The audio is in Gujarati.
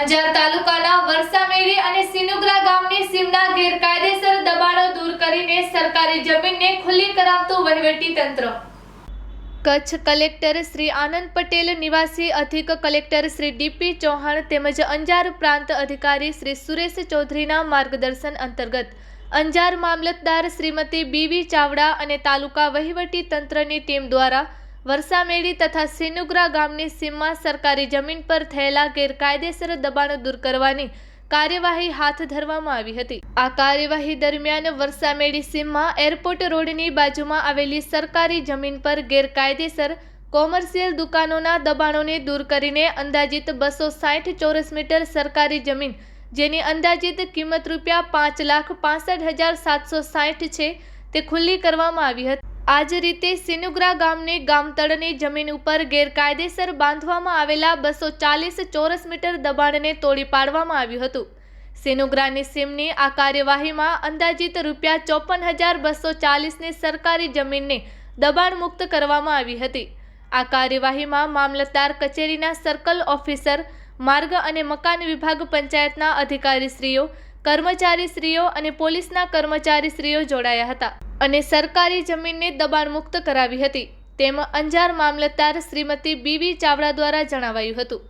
અંજાર તાલુકાના વરસામેરી અને સિનુગ્રા ગામની સીમના ગેરકાયદેસર દબાણો દૂર કરીને સરકારી જમીનને ખુલ્લી કરાવતું વહીવટી તંત્ર. કચ્છ કલેક્ટર શ્રી આનંદ પટેલ, નિવાસી અધિક કલેક્ટર શ્રી ડીપી ચૌહાણ તેમજ અંજાર પ્રાંત અધિકારી શ્રી સુરેશ ચૌધરીના માર્ગદર્શન અંતર્ગત અંજાર મામલતદાર શ્રીમતી બીવી ચાવડા અને તાલુકા વહીવટી તંત્રની ટીમ દ્વારા વરસામેડી તથા સિનુગ્રા ગામની સીમમાં સરકારી જમીન પર થયેલા ગેરકાયદેસર દબાણો દૂર કરવાની કાર્યવાહી હાથ ધરવામાં આવી હતી. આ કાર્યવાહી દરમિયાન વરસામેડી સીમમાં એરપોર્ટ રોડની બાજુમાં આવેલી સરકારી જમીન પર ગેરકાયદેસર કોમર્શિયલ દુકાનોના દબાણોને દૂર કરીને અંદાજિત બસો સાઠ ચોરસ મીટર સરકારી જમીન, જેની અંદાજિત કિંમત રૂપિયા પાંચ લાખ પાસઠ હજાર સાતસો સાઠ છે, તે ખુલ્લી કરવામાં આવી હતી. આ જ રીતે સિનુગ્રા ગામની ગામતળની જમીન ઉપર ગેરકાયદેસર બાંધવામાં આવેલા બસો ચાલીસ ચોરસ મીટર દબાણને તોડી પાડવામાં આવ્યું હતું. સિનુગ્રાની સીમની આ કાર્યવાહીમાં અંદાજિત રૂપિયા ચોપન હજાર બસો ચાલીસની સરકારી જમીનને દબાણ મુક્ત કરવામાં આવી હતી. આ કાર્યવાહીમાં મામલતદાર કચેરીના સર્કલ ઓફિસર, માર્ગ અને મકાન વિભાગ પંચાયતના અધિકારીશ્રીઓ, કર્મચારીશ્રીઓ અને પોલીસના કર્મચારીશ્રીઓ જોડાયા હતા. અને સરકારી જમીનને દબાણ મુક્ત કરાવી હતી. તેમ અંજાર મામલતદાર શ્રીમતી બીવી ચાવડા દ્વારા જણાવાયું હતું.